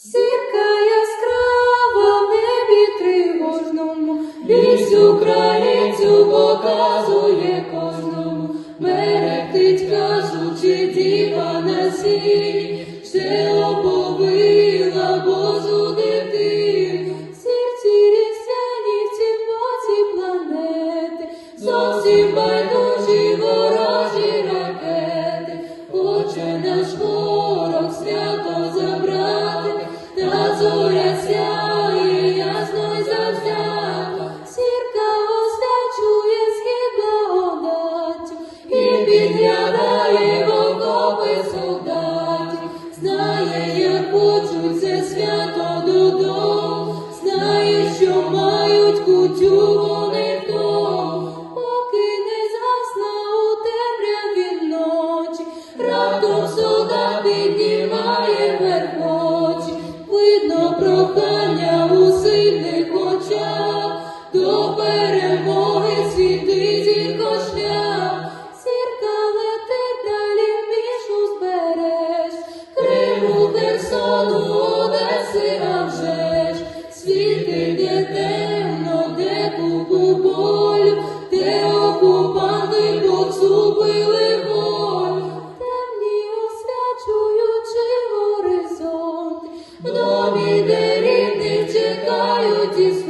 Зірка яскрава в небі тривожному, вість українцю показує кожному, мерехтить, кажучи, діва на сій, ще оповила Божу дитину, серці різдвяні в цім боці планети, зовсім байдужі ворожі ракети, хоче наш ворог підглядає в окопи знає, як почуть свято додому, знає, що мають кутю вони поки не згасла у темряві ночі, раптом Одеси, а вже світи де темно, де купу болю, окупанти поцупили воль, темні освячуючи горизонт, в домі, де чекають